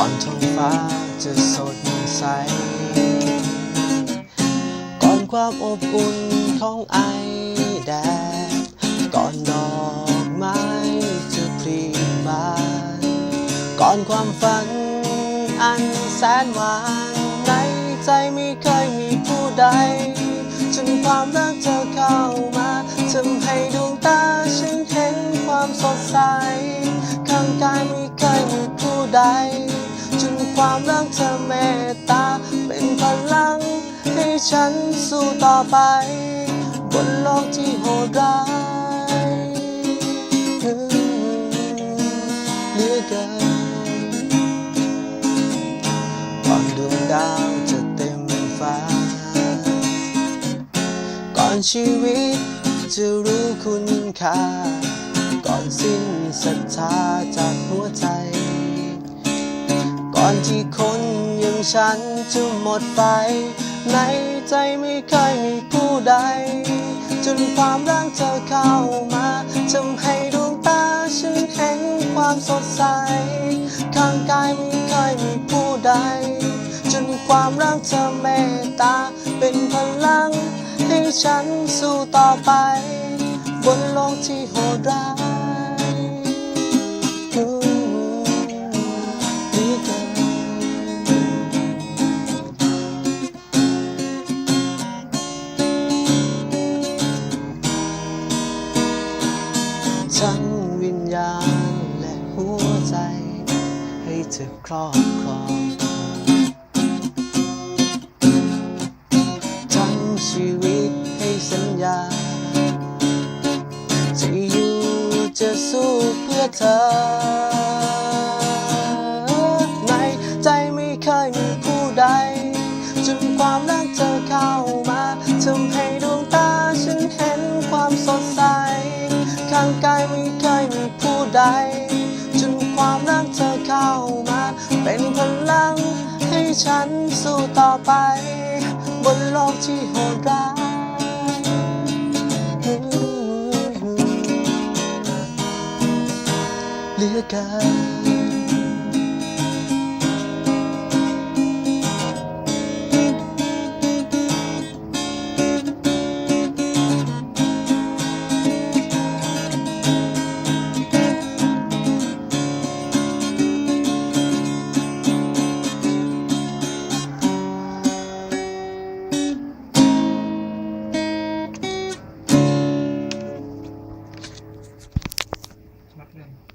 ่อนท้องฟ้าจะสดใส ก่อนความอบอุ่นของไอแดด ก่อนดอกไม้จะพรีบาน ก่อนความฝันอันแสนหวานในใจไม่เคยมีผู้ใดจนความรักเธอเข้ามาทำให้ดวงตาฉันเห็นความสดใส ข้างกายไม่เคยมีผู้ใด ความรักเธอเมตตา เป็นพลัง ให้ฉันสู้ต่อไป บนโลกที่โหดร้ายเหลือเกินก่อนดวงดาวจะเต็มฟ้า ก่อนชีวิตจะรู้คุณค่า ก่อนสิ้นศรัทธาจากหัวใจ ที่คนอย่างฉันจะหมดไป ในใจไม่เคยมีผู้ใด จนความรักเธอเข้ามาทำให้ดวงตาฉันเห็นความสดใส ข้างกายไม่เคยมีผู้ใด จนความรักเธอเมตตา เป็นพลังให้ฉันสู้ต่อไป บนโลกที่โหดร้าย ทั้งวิญญาณและหัวใจ ให้เธอครอบครองทั้งชีวิตให้สัญญาจะอยู่จะสู้เพื่อเธอ ในใจไม่เคยมีผู้ใดจนความรักเธอเข้ามาทำให้างกายไม่เคยมีผู้ใด จนความรักเธอเข้ามา เป็นพลังให้ฉันสู้ต่อไป บนโลกที่โหดร้ายเหลือเกิน Okay.